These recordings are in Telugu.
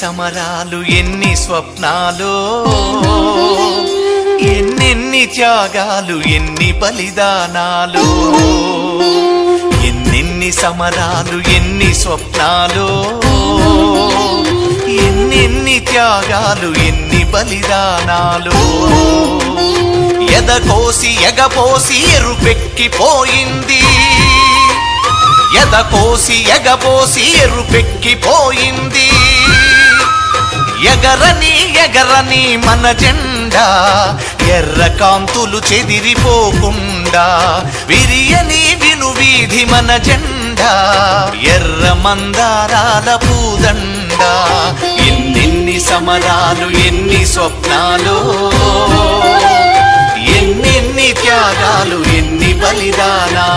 సమరాలు ఎన్ని స్వప్నాలు ఎన్నెన్ని త్యాగాలు ఎన్ని బలిదానాలు ఎన్నెన్ని సమరాలు ఎన్ని స్వప్నాలు ఎన్నెన్ని త్యాగాలు ఎన్ని బలిదానాలు. ఎదకోసి ఎగపోసి ఎరుపెక్కిపోయింది ఎదకోసి ఎగపోసి ఎరుపెక్కిపోయింది ఎగరని ఎగరని మన జెండా. ఎర్ర కాంతులు చెదిరిపోకుండా విరియని విను వీధి మన జెండా. ఎర్ర మందారాల పూదండ. ఎన్నెన్ని సమరాలు ఎన్ని స్వప్నాలు. ఎన్నెన్ని త్యాగాలు ఎన్ని బలిదానా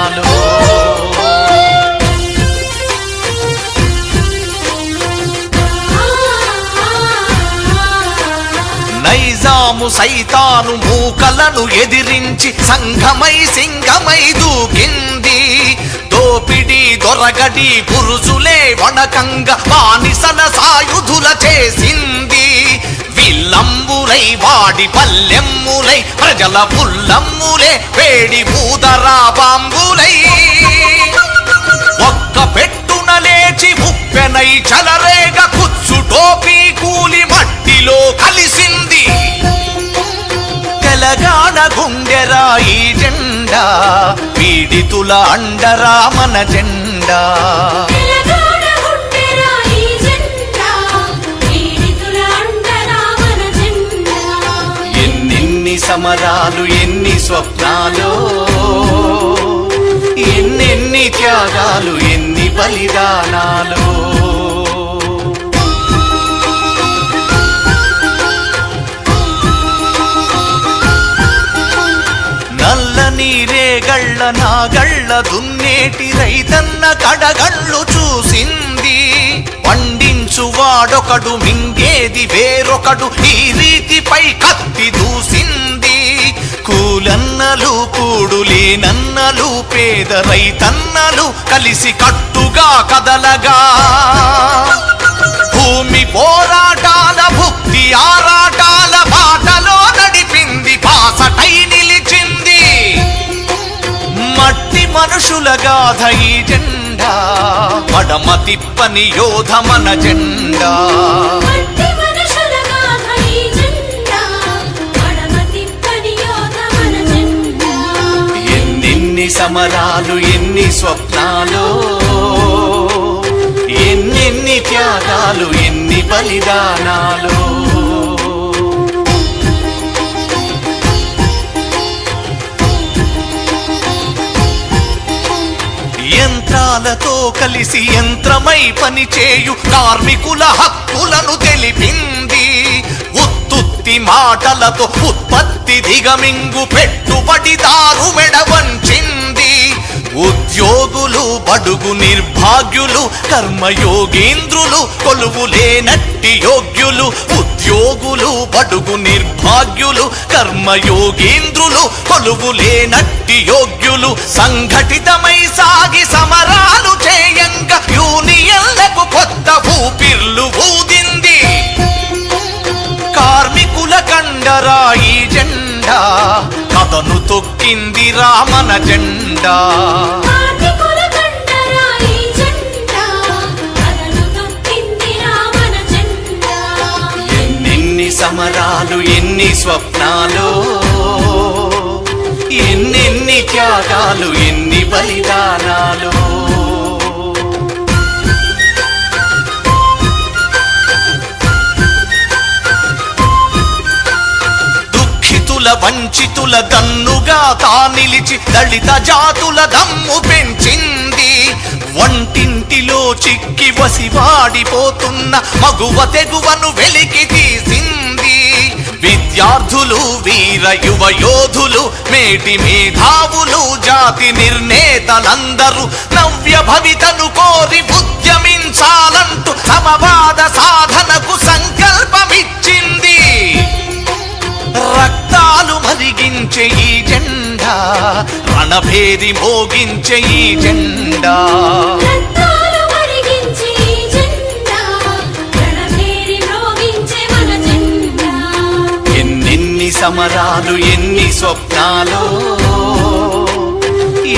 సైతాను మూకలను ఎదిరించి సంఘమై సింగమై దూకింది. దోపిడి దొరగడి పురుషులే వణకంగా బానిసల సాయుధుల చేసింది. విల్లంబులై వాడి పల్లెమ్ములై ప్రజల పుల్లమ్ములే వేడి పూదరా బాంబులై. ఒక్క పెట్టున లేచి ముప్పెనై చల గుండెరా ఈ జెండా పీడితుల అండరా మన జెండా సమరాలు ఎన్ని స్వప్నాలు ఎన్నెన్ని త్యాగాలు ఎన్ని బలిదానాలు. నీరేగళ్ళ నాగళ్ళ దున్నేటి రైతన్న కడగళ్ళు చూసింది. పండించు వాడొకడు మింగేది వేరొకడు ఈ రీతిపై కత్తి దూసింది. కూలన్నలు కూడులేనన్నలు పేద రైతన్నలు కలిసి కట్టుగా కదలగా. భూమి పోరాటాల భుక్తి ఆరాటాల బాటలో నడి గాథ ఈ జెండా మడమ తిప్పని యోధ మన జెండా. ఎన్నెన్ని సమరాలు ఎన్ని స్వప్నాలు ఎన్నెన్ని త్యాగాలు ఎన్ని బలిదానాలు. కలిసి యంత్రమై పనిచేయు కార్మికుల హక్కులను తెలిపింది. ఉత్తుత్తి మాటలతో ఉత్పత్తి దిగమింగు పెట్టుబడిదారు మెడవంచింది ఉద్యోగులు బడుగు నిర్భాగ్యులు కర్మయోగేంద్రులు కొలువు లేనట్టి యోగ్యులు ఉద్యోగులు బడుగు నిర్భాగ్యులు కర్మయోగేంద్రులు కొలువు లేనట్టి యోగ్యులు సంఘటితమై సాగి సమరాలు యూనియన్లకు కొత్త ఊపిర్లు ఊదింది. కార్మికుల కండరా ఈ జెండా కథను తొక్కింది రామన జెండా. ఎన్నెన్ని సమరాలు ఎన్ని స్వప్నాలు ఎన్నెన్ని త్యాగాలు ఎన్ని బలిదానాలు. వంచితుల దన్నుగా తా నిలిచి దళిత జాతుల దమ్ము పెంచింది. వంటింటిలో చిక్కి వసివాడిపోతున్న మగువ తెగువను వెలికి తీసింది. విద్యార్థులు వీర యువ యోధులు మేటి మేధావులు జాతి నిర్ణేతలందరూ నవ్య భవితను కోరి ఉద్యమించాలంటూ భేది మోగించే ఈ జెండా. ఎన్నెన్ని సమరాలు ఎన్ని స్వప్నాలు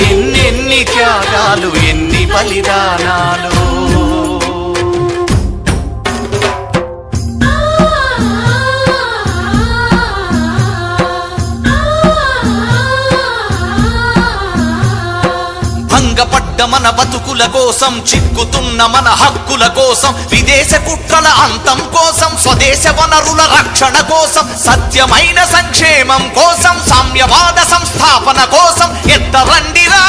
ఎన్నెన్ని త్యాగాలు ఎన్ని బలిదానాలు. మన బతుకుల కోసం చిక్కుతున్న మన హక్కుల కోసం విదేశ కుట్రల అంతం కోసం స్వదేశ వనరుల రక్షణ కోసం సత్యమైన సంక్షేమం కోసం సామ్యవాద సంస్థాపన కోసం ఎత్తరండిరా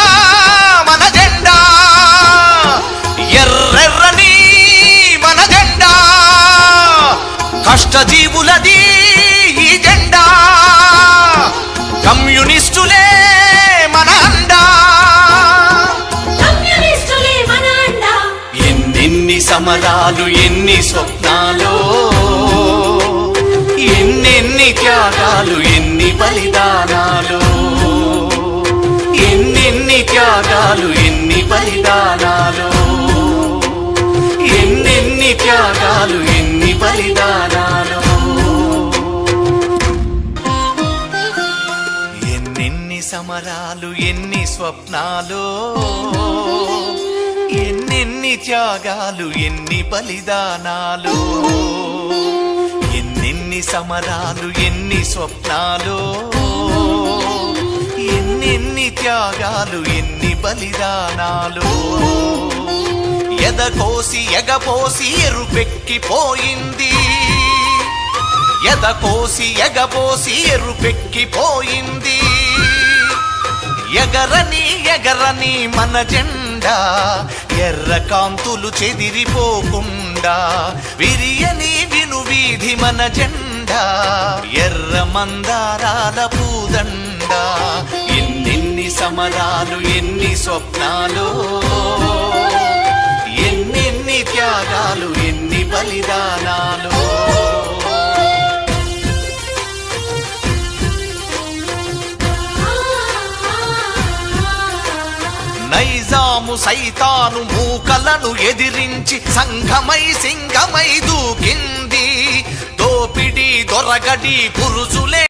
మన జెండా. ఎర్రెర్రని మన జెండా. కష్టజీవులది సమరాలు ఎన్ని స్వప్నాలు ఎన్నెన్ని త్యాగాలు ఎన్ని బలిదానాలు ఎన్నెన్ని త్యాగాలు ఎన్ని బలిదానాలు ఎన్నెన్ని త్యాగాలు ఎన్ని బలిదానాలు. ఎన్నెన్ని సమరాలు ఎన్ని స్వప్నాలు ఎన్ని త్యాగాలు ఎన్ని బలిదానాలు ఎన్నెన్ని సమరాలు ఎన్ని స్వప్నాలు ఎన్నెన్ని త్యాగాలు ఎన్ని బలిదానాలు. ఎదకోసి ఎగపోసి ఎరుపెక్కిపోయింది ఎదకోసి ఎగపోసి ఎరుపెక్కిపోయింది ఎగరని ఎగరని మన జెండా ఎర్ర కాంతులు చెదిరిపోకుండా విరియని విను వీధి మన జెండా ఎర్ర మందారాల పూదండ. ఎన్నెన్ని సమరాలు ఎన్ని స్వప్నాలు ఎన్నెన్ని త్యాగాలు ఎన్ని బలిదానాలు. నైజాము సైతాను మూకలను ఎదిరించి సంఘమై సింగమై దూకింది. దోపిడి దొరగడి పురుషులే